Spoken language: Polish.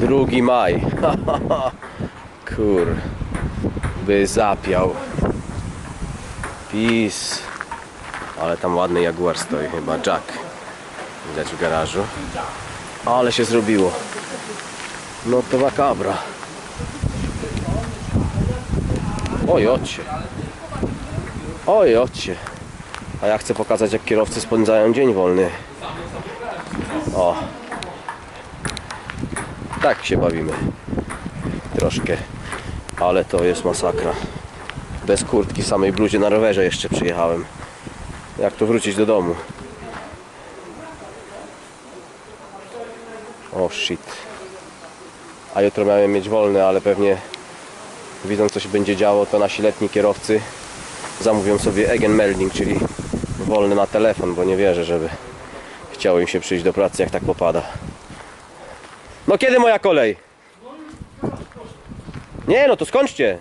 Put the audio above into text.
Drugi maj. Kur. By zapiał. Pis. Ale tam ładny Jaguar stoi chyba. Jack. Widać w garażu. Ale się zrobiło. No to makabra. Oj, ocie. Oj, ocie. A ja chcę pokazać, jak kierowcy spędzają dzień wolny. O. Tak się bawimy. Troszkę. Ale to jest masakra. Bez kurtki, w samej bluzie na rowerze jeszcze przyjechałem. Jak tu wrócić do domu? O shit. A jutro miałem mieć wolne, ale pewnie widząc co się będzie działo, to nasi letni kierowcy zamówią sobie Eigenmelding, czyli wolny na telefon, bo nie wierzę, żeby chciało im się przyjść do pracy, jak tak popada. No kiedy moja kolej? Nie, no to skończcie.